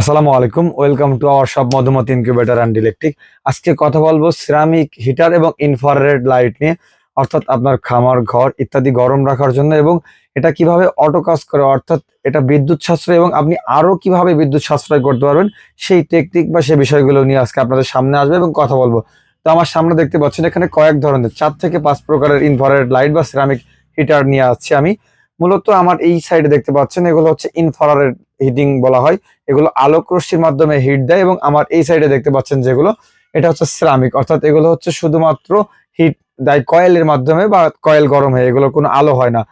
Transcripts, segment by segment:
আসসালামু আলাইকুম, welcome to our সব মধুমতি ইনকিউবেটর অ্যান্ড ইলেকট্রিক। আজকে কথা বলব সিরামিক হিটার এবং ইনফ্রারেড লাইট নিয়ে, অর্থাৎ আপনার খামার, ঘর ইত্যাদি গরম রাখার জন্য এবং এটা কীভাবে অটো কাজ করে, অর্থাৎ এটা বিদ্যুৎ সাশ্রয় এবং আপনি আরও কীভাবে বিদ্যুৎ সাশ্রয় করতে পারবেন, সেই টেকনিক বা সেই বিষয়গুলো নিয়ে আজকে আপনাদের সামনে আসবে এবং কথা বলব। তো আমার সামনে দেখতে পাচ্ছেন এখানে কয়েক ধরনের, চার থেকে পাঁচ প্রকারের ইনফ্রারেড লাইট বা সিরামিক হিটার নিয়ে আসছি আমি। মূলত আমার এই সাইডে দেখতে পাচ্ছেন, এগুলো হচ্ছে ইনফ্রারেড হিটিং বলা হয়। এগুলো আলোক রশ্মির মাধ্যমে হিট দেয় এবং আমার এই সাইডে দেখতে পাচ্ছেন যেগুলো, এটা হচ্ছে সিরামিক অর্থাৎ এগুলো হচ্ছে শুধুমাত্র হিট দেয় কয়েলের মাধ্যমে বা কয়েল গরম হয়, এগুলো কোনো আলো হয় না।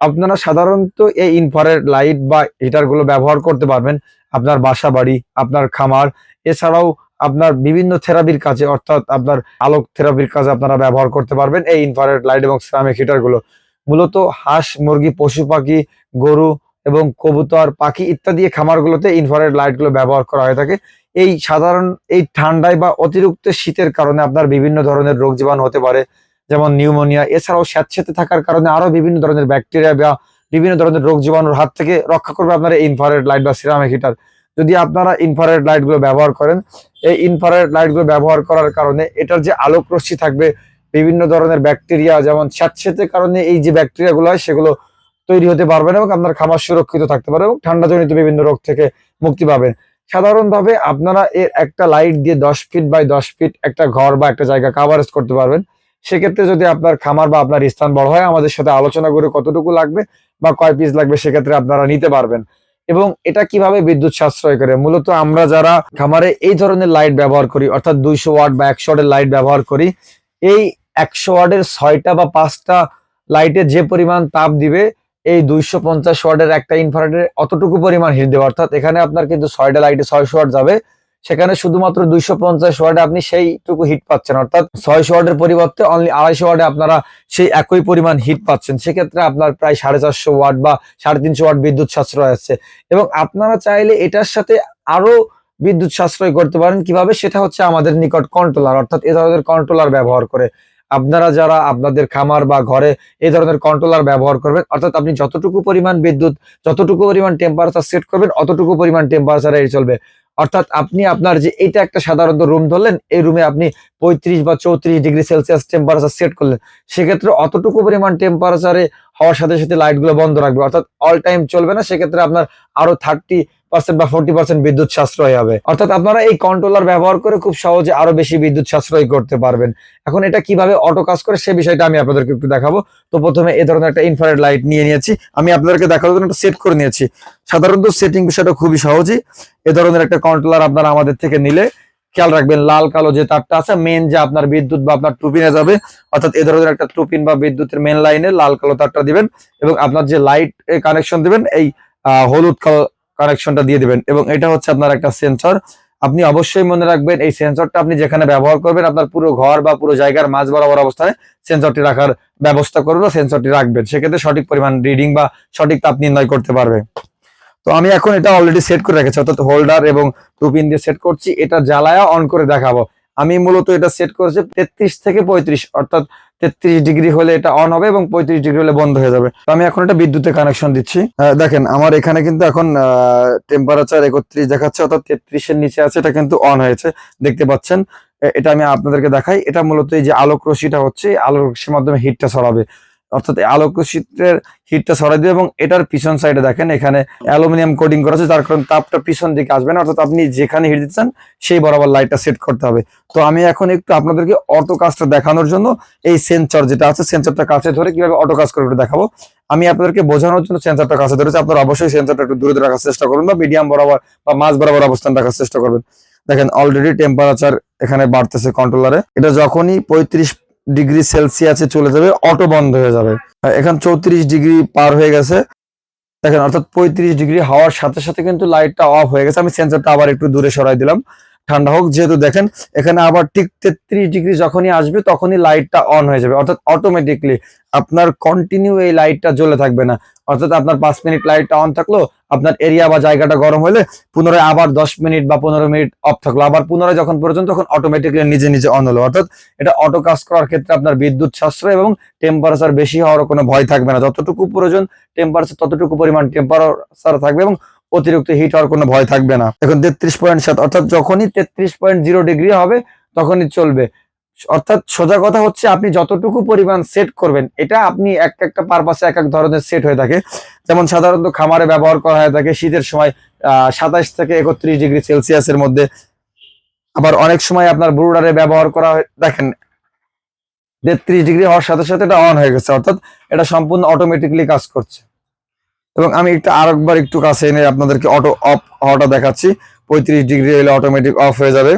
আপনারা সাধারণত এই ইনফ্রারেড লাইট বা হিটারগুলো ব্যবহার করতে পারবেন। আপনার বাসা বাড়ি আপনার খামার, এছাড়াও আপনার বিভিন্ন থেরাপির কাজে, অর্থাৎ আপনার আলোক থেরাপির কাজে আপনারা ব্যবহার করতে পারবেন এই ইনফ্রারেড লাইট এবং সিরামিক হিটারগুলো। মূলত হাঁস, মুরগি, পশু পাখি, গরু এবং কবুতর, পাখি ইত্যাদি খামারগুলোতে ইনফ্রারেড লাইটগুলো ব্যবহার করা হয়ে থাকে। এই সাধারণ, এই ঠান্ডায় বা অতিরিক্ত শীতের কারণে আপনার বিভিন্ন ধরনের রোগ জীবাণু হতে পারে, যেমন নিউমোনিয়া। এছাড়াও স্যাঁতসেঁতে থাকার কারণে আরও বিভিন্ন ধরনের ব্যাকটেরিয়া বা বিভিন্ন ধরনের রোগ জীবাণুর হাত থেকে রক্ষা করবে আপনার এই ইনফ্রারেড লাইট বা সিরামিক হিটার যদি আপনারা ইনফ্রারেড লাইটগুলো ব্যবহার করেন, এই ইনফ্রারেড লাইটগুলো ব্যবহার করার কারণে এটার যে আলোক রশ্মি থাকবে, বিভিন্ন ধরনের ব্যাকটেরিয়া, যেমন স্যাঁতসেঁতে কারণে এই যে ব্যাকটেরিয়াগুলো হয়, সেগুলো তৈরি হতে পারবেন এবং আপনার খামার সুরক্ষিত থাকতে পারে এবং ঠান্ডাজনিত বিভিন্ন রোগ থেকে মুক্তি পাবেন। সাধারণভাবে আপনারা এর একটা লাইট দিয়ে দশ ফিট বাই দশ ফিট একটা ঘর বা একটা জায়গা কাভারেজ করতে পারবেন। সেক্ষেত্রে যদি আপনার খামার বা আপনার স্থান বড় হয়, আমাদের সাথে আলোচনা করে কতটুকু লাগবে বা কয় পিস লাগবে সেক্ষেত্রে আপনারা নিতে পারবেন। এবং এটা কীভাবে বিদ্যুৎ সাশ্রয় করে? মূলত আমরা যারা খামারে এই ধরনের লাইট ব্যবহার করি, অর্থাৎ দুইশো ওয়াট বা একশো ওয়াটের লাইট ব্যবহার করি, এই একশো ওয়াটের ছয়টা বা পাঁচটা লাইটের যে পরিমাণ তাপ দিবে এই দুইশো পঞ্চাশ ওয়াটের একটা ইনফ্রারেডের অতটুকু পরিমাণ হিট দেবে। অর্থাৎ এখানে আপনার কিন্তু ছয়টা লাইটে ছয়শো ওয়াট যাবে। সেখানে শুধুমাত্র দুইশো পঞ্চাশ ওয়াটে আপনি সেইটুকু হিট পাচ্ছেন। অর্থাৎ ছয়শো ওয়াটের পরিবর্তে অনলি আড়াইশো ওয়াটে আপনারা সেই একই পরিমাণ হিট পাচ্ছেন। সেক্ষেত্রে আপনার প্রায় সাড়ে চারশো ওয়াট বা সাড়ে তিনশো ওয়াট বিদ্যুৎ সাশ্রয় আছে। এবং আপনারা চাইলে এটার সাথে আরও বিদ্যুৎ সাশ্রয় করতে পারেন। কীভাবে? সেটা হচ্ছে আমাদের নিকট কন্ট্রোলার অর্থাৎ এ ধরনের কন্ট্রোলার ব্যবহার করে। আপনারা যারা আপনাদের খামার বা ঘরে এই ধরনের কন্ট্রোলার ব্যবহার করবেন, অর্থাৎ আপনি যতটুকু পরিমাণ বিদ্যুৎ, যতটুকু পরিমাণ টেম্পারেচার সেট করবেন, অতটুকু পরিমাণ টেম্পারেচারে চলবে। অর্থাৎ আপনি আপনার যে এটা একটা সাধারণত রুম ধরলেন, এই রুমে আপনি পঁয়ত্রিশ বা চৌত্রিশ ডিগ্রি সেলসিয়াস টেম্পারেচার সেট করলেন। সেক্ষেত্রে অতটুকু পরিমাণ টেম্পারেচারে হওয়ার সাথে সাথে লাইটগুলো বন্ধ রাখবে, অর্থাৎ অল টাইম চলবে না। সেক্ষেত্রে আপনার আরও থার্টি পার্সেন্ট বা ফোর্টি পার্সেন্ট বিদ্যুৎ সাশ্রয় হবে। অর্থাৎ আপনারা এই কন্ট্রোলার ব্যবহার করে খুব সহজে আরও বেশি বিদ্যুৎ সাশ্রয় করতে পারবেন। এখন এটা কীভাবে অটো কাজ করে সে বিষয়টা আমি আপনাদেরকে একটু দেখাবো। তো প্রথমে এই ধরনের একটা ইনফ্রারেড লাইট নিয়ে নিয়েছি। আমি আপনাদেরকে দেখানোর জন্য একটা সেট করে নিয়েছি। সাধারণত সেটিং বিষয়টা খুবই সহজই। এ ধরনের একটা কন্ট্রোলার আপনারা আমাদের থেকে নিলে খেয়াল রাখবেন, লাল, কালো যে তারটা আছে মেন যে আপনার বিদ্যুৎ বা আপনার টুপিনে যাবে, অর্থাৎ এ ধরনের একটা টুপিন বা বিদ্যুতের মেন লাইনে লাল, কালো তারটা দিবেন এবং আপনার যে লাইট কানেকশন দিবেন, এই হলুদ, কালো কানেকশনটা দিয়ে দিবেন। এবং এটা হচ্ছে আপনার একটা সেন্সর। আপনি অবশ্যই মনে রাখবেন, এই সেন্সরটা আপনি যেখানে ব্যবহার করবেন, আপনার পুরো ঘর বা পুরো জায়গার মাঝ বরাবর অবস্থায় সেন্সরটি রাখার ব্যবস্থা করবেন বা সেন্সরটি রাখবেন। সেক্ষেত্রে সঠিক পরিমাণ রিডিং বা সঠিক তাপ নির্ণয় করতে পারবে। তো আমি এখন এটা অলরেডি সেট করে রেখেছি, অর্থাৎ হোল্ডার এবং টুপিন দিয়ে সেট করছি। এটা জ্বালায়া অন করে দেখাবো। আমি মূলত এটা সেট করেছি তেত্রিশ থেকে পঁয়ত্রিশ, অর্থাৎ তেত্রিশ ডিগ্রি হলে এটা অন হবে এবং পঁয়ত্রিশ ডিগ্রি হলে বন্ধ হয়ে যাবে। তো আমি এখন এটা বিদ্যুতের কানেকশন দিচ্ছি। দেখেন, আমার এখানে কিন্তু এখন টেম্পারেচার একত্রিশ দেখাচ্ছে, অর্থাৎ তেত্রিশের নিচে আছে, এটা কিন্তু অন হয়েছে। দেখতে পাচ্ছেন? এটা আমি আপনাদেরকে দেখাই। এটা মূলত এই যে আলোক রশিটা হচ্ছে আলোক রশির মাধ্যমে হিটটা ছড়াবে। অর্থাৎ এই আলোক রশ্মির হিটটা ছড়াই দেবে এবং এটার পিছন সাইডে দেখেন, এখানে অ্যালুমিনিয়াম কোডিং করা আছে, যার কারণে তাপটা পিছন দিকে আসবে না। অর্থাৎ আপনি যেখানে হিট দিচ্ছেন সেই বরাবর লাইটটা সেট করতে হবে। তো আমি এখন একটু আপনাদেরকে অটো কাজটা দেখানোর জন্য এই সেন্সর যেটা আছে সেন্সরটা কাছে ধরে কীভাবে অটো কাজ করে দেখাবো। আমি আপনাদেরকে বোঝানোর জন্য সেন্সরটা কাছে ধরেছি, আপনারা অবশ্যই সেন্সরটা একটু দূরে দূরে রাখার চেষ্টা করবেন বা মিডিয়াম বরাবর বা মাঝ বরাবর অবস্থান রাখার চেষ্টা করবেন। দেখেন অলরেডি টেম্পারেচার এখানে বাড়তেছে কন্ট্রোলারে এটা যখনই পঁয়ত্রিশ ডিগ্রি সেলসিয়াসে চলে যাবে, অটো বন্ধ হয়ে যাবে। এখন চৌত্রিশ ডিগ্রি পার হয়ে গেছে। দেখেন, অর্থাৎ পঁয়ত্রিশ ডিগ্রি হওয়ার সাথে সাথে কিন্তু লাইটটা অফ হয়ে গেছে। আমি সেন্সরটা আবার একটু দূরে সরাই দিলাম। ঠান্ডা হোক, যেহেতু দেখেন এখানে আবার ঠিক তেত্রিশ ডিগ্রি যখনই আসবে, তখনই লাইটটা অন হয়ে যাবে। অর্থাৎ অটোমেটিকলি আপনার কন্টিনিউ এই লাইটটা জ্বলে থাকবে না। অর্থাৎ আপনার পাঁচ মিনিট লাইটটা অন থাকল, আপনার এরিয়া বা জায়গাটা গরম হলে পুনরায় আবার দশ মিনিট বা পনেরো মিনিট অফ থাকল। আবার পুনরায় যখন পর্যন্ত, তখন অটোমেটিকলি নিজে নিজে অন হলো। অর্থাৎ এটা অটো কাজ করার ক্ষেত্রে আপনার বিদ্যুৎ সাশ্রয় এবং টেম্পারেচার বেশি হওয়ার কোনো ভয় থাকবে না। যতটুকু প্রয়োজন টেম্পারেচার ততটুকু পরিমাণ টেম্পারেচার থাকবে এবং অতিরিক্ত হিট হওয়ার কোনো ভয় থাকবে না। এখন তেত্রিশ পয়েন্ট সাত, অর্থাৎ যখনই তেত্রিশ পয়েন্ট জিরো ডিগ্রি হবে, তখনই চলবে। অর্থাৎ সোজা কথা হচ্ছে, আপনি যতটুকু পরিমাণ সেট করবেন, এটা আপনি এক একটা পারপাসে এক এক ধরনের সেট হয়ে থাকে। যেমন সাধারণত খামারে ব্যবহার করা হয়ে থাকে শীতের সময়, আহ, সাতাইশ থেকে একত্রিশ ডিগ্রি সেলসিয়াসের মধ্যে। আবার অনেক সময় আপনার ব্রুডারে ব্যবহার করা দেখেন, তেত্রিশ ডিগ্রি হওয়ার সাথে সাথে এটা অন হয়ে গেছে, অর্থাৎ এটা সম্পূর্ণ অটোমেটিকলি কাজ করছে। এবং আমি একটু আরেকবার একটু কাছে এনে আপনাদেরকে অটো অফ হওয়াটা দেখাচ্ছি। পঁয়ত্রিশ ডিগ্রি হলে অটোমেটিক অফ হয়ে যাবে।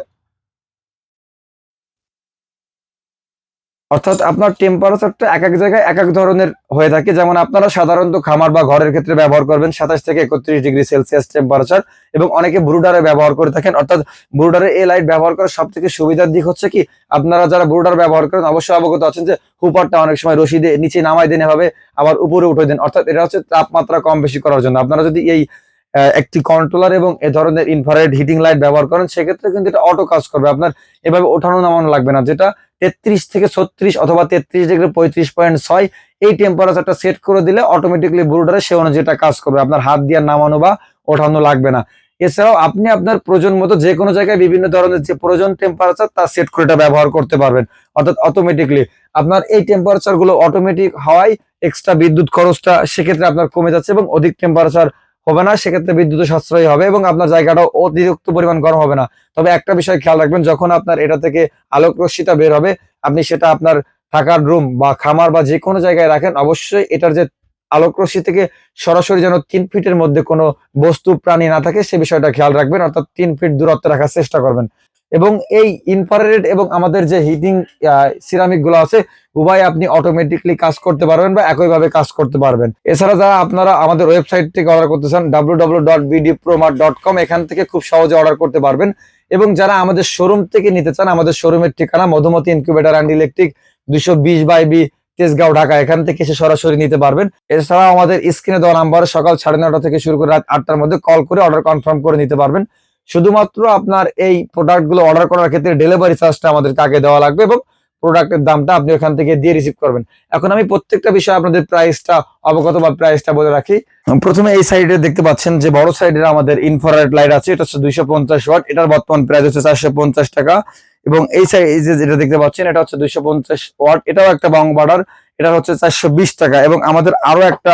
অর্থাৎ আপনার টেম্পারেচারটা এক এক জায়গায় এক এক ধরনের হয়ে থাকে। যেমন আপনারা সাধারণত খামার বা ঘরের ক্ষেত্রে ব্যবহার করবেন সাতাশ থেকে একত্রিশ ডিগ্রি সেলসিয়াস টেম্পারেচার এবং অনেকে ব্রুডারে ব্যবহার করে থাকেন। অর্থাৎ ব্রুডারে এই লাইট ব্যবহার করার সব থেকে সুবিধার দিক হচ্ছে কি, আপনারা যারা ব্রুডার ব্যবহার করেন অবশ্যই অবগত আছেন যে হুপারটা অনেক সময় রশি দিয়ে নিচে নামাই দেন হবে আবার উপরে উঠে দেন। অর্থাৎ এটা হচ্ছে তাপমাত্রা কম বেশি করার জন্য। আপনারা যদি এই একটি কন্ট্রোলার এবং এ ধরনের ইনফ্রারেড হিটিং লাইট ব্যবহার করেন, সেক্ষেত্রে কিন্তু এটা অটো কাজ করবে। আপনার এভাবে ওঠানো নামানো লাগবে না। যেটা তেত্রিশ থেকে ছত্রিশ অথবা তেত্রিশ ডিগ্রি পঁয়ত্রিশ পয়েন্ট ছয়। এই টেম্পারেচারটা সেট করে দিলে অটোমেটিকলি ব্রুডারে সে অনুযায়ী কাজ করবে। আপনার হাত দিয়ে নামানো বা ওঠানো লাগবে না। এছাড়াও আপনি আপনার প্রয়োজন মতো যে কোনো জায়গায় বিভিন্ন ধরনের যে প্রয়োজন টেম্পারেচার তা সেট করে এটা ব্যবহার করতে পারবেন। অর্থাৎ অটোমেটিকলি আপনার এই টেম্পারেচারগুলো অটোমেটিক হওয়ায় এক্সট্রা বিদ্যুৎ খরচটা সেক্ষেত্রে আপনার কমে যাচ্ছে এবং অধিক টেম্পারেচার হবে না, সেক্ষেত্রে বিদ্যুৎ সাশ্রয়ী হবে এবং আপনার জায়গাটা অতিরিক্ত পরিমাণ গরম হবে না। তবে একটা বিষয় খেয়াল রাখবেন, যখন আপনার এটা থেকে আলোক রশ্মিটা বের হবে, আপনি সেটা আপনার থাকার রুম বা খামার বা যে কোনো জায়গায় রাখেন, অবশ্যই এটার যে আলোক রশ্মি থেকে সরাসরি যেন তিন ফিটের মধ্যে কোনো বস্তু, প্রাণী না থাকে, সে বিষয়টা খেয়াল রাখবেন, অর্থাৎ তিন ফিট দূরত্ব রাখার চেষ্টা করবেন। এবং এই ইনফ্রারেড এবং আমাদের যে হিটিং সিরামিকগুলো আছে, উভয় আপনি অটোমেটিকলি কাজ করতে পারবেন বা একইভাবে কাজ করতে পারবেন। এছাড়া যারা আপনারা আমাদের ওয়েবসাইট থেকে অর্ডার করতে চান কম এখান থেকে খুব সহজে অর্ডার করতে পারবেন। এবং যারা আমাদের শোরুম থেকে নিতে চান, আমাদের শোরুমের ঠিকানা মধুমতি ইনকিউবেটার অ্যান্ড ইলেকট্রিক দুশো বিশ বাই বি, তেজগাঁও, ঢাকা, এখান থেকে এসে সরাসরি নিতে পারবেন। এছাড়াও আমাদের স্ক্রিনে দেওয়া নাম্বারে সকাল সাড়ে নটা থেকে শুরু করে রাত আটটার মধ্যে কল করে অর্ডার কনফার্ম করে নিতে পারবেন। শুধুমাত্র আপনার এই প্রোডাক্টগুলো অর্ডার করার ক্ষেত্রে ডেলিভারি চার্জটা আমাদেরকে আগে দেওয়া লাগবে এবং প্রোডাক্টের দামটা আপনি ওখান থেকে দিয়ে রিসিভ করবেন। এখন আমি প্রত্যেকটা বিষয়ে আপনাদের প্রাইসটা অবগত বা প্রাইসটা বলে রাখি। প্রথমে এই সাইডে দেখতে পাচ্ছেন যে বড় সাইডের আমাদের ইনফ্রারেড লাইট আছে, এটা হচ্ছে দুইশো পঞ্চাশ ওয়াট এটার বর্তমান প্রাইস হচ্ছে চারশো পঞ্চাশ টাকা। এবং এই সাইড যেটা দেখতে পাচ্ছেন, এটা হচ্ছে দুইশো পঞ্চাশ ওয়াট এটাও একটা বং বার্ডার এটা হচ্ছে চারশো বিশ টাকা। এবং আমাদের আরও একটা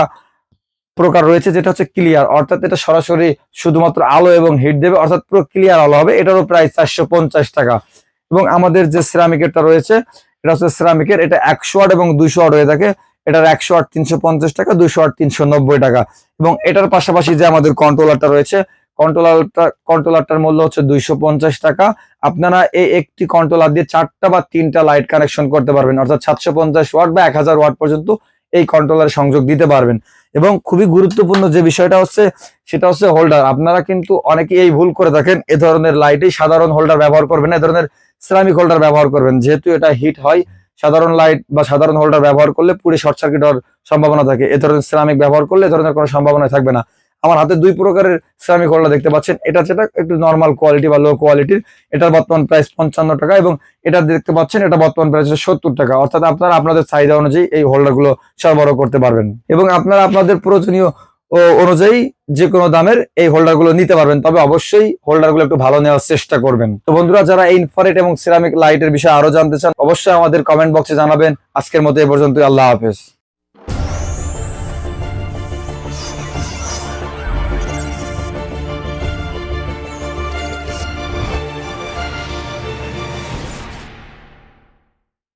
প্রকার রয়েছে যেটা হচ্ছে ক্লিয়ার অর্থাৎ এটা সরাসরি শুধুমাত্র আলো এবং হিট দেবে, অর্থাৎ পুরো ক্লিয়ার আলো হবে, এটারও প্রায় চারশো পঞ্চাশ টাকা। এবং আমাদের যে সিরামিকেরটা রয়েছে, এটা হচ্ছে সিরামিকের এটা একশো ওয়াট এবং দুশো ওয়াট হয়ে থাকে, এটার একশো আট তিনশো পঞ্চাশ টাকা দুশো আট তিনশো নব্বই টাকা। এবং এটার পাশাপাশি যে আমাদের কন্ট্রোলারটা রয়েছে কন্ট্রোলারটা কন্ট্রোলারটার মূল্য হচ্ছে দুইশো পঞ্চাশ টাকা। আপনারা এই একটি কন্ট্রোলার দিয়ে চারটা বা তিনটা লাইট কানেকশন করতে পারবেন, অর্থাৎ সাতশো পঞ্চাশ ওয়াট বা এক হাজার ওয়াট পর্যন্ত এই কন্ট্রোলার সংযোগ দিতে পারবেন। এবং খুবই গুরুত্বপূর্ণ যে বিষয়টা হচ্ছে, সেটা হচ্ছে হোল্ডার আপনারা কিন্তু অনেকে এই ভুল করে থাকেন। এ ধরনের লাইটেই সাধারণ হোল্ডার ব্যবহার করবেন এ ধরনের সিরামিক হোল্ডার ব্যবহার করবেন। যেহেতু এটা হিট হয়, সাধারণ লাইট বা সাধারণ হোল্ডার ব্যবহার করলে পুরো শর্ট সার্কিট হওয়ার সম্ভাবনা থাকে। এ ধরনের সিরামিক ব্যবহার করলে এ ধরনের কোনো সম্ভাবনা থাকবে না। আমার হাতে দুই প্রকারের সিরামিক হোল্ডার দেখতে পাচ্ছেন। এটা যেটা একটু নর্মাল কোয়ালিটি বা লো কোয়ালিটির এটার বর্তমান প্রাইস পঞ্চান্ন টাকা এবং এটা দেখতে পাচ্ছেন, এটা বর্তমান প্রাইস সত্তর টাকা। অর্থাৎ আপনারা আপনাদের চাহিদা অনুযায়ী এই হোল্ডারগুলো সরবরাহ করতে পারবেন। এবং আপনারা আপনাদের প্রয়োজনীয় অনুযায়ী যে কোনো দামের এই হোল্ডারগুলো নিতে পারবেন। তবে অবশ্যই হোল্ডারগুলো একটু ভালো নেওয়ার চেষ্টা করবেন। তো বন্ধুরা, যারা ইনফারেট এবং সিরামিক লাইটের বিষয়ে আরও জানতে চান, অবশ্যই আমাদের কমেন্ট বক্সে জানাবেন। আজকের মতো এই পর্যন্ত আল্লাহ হাফেজ।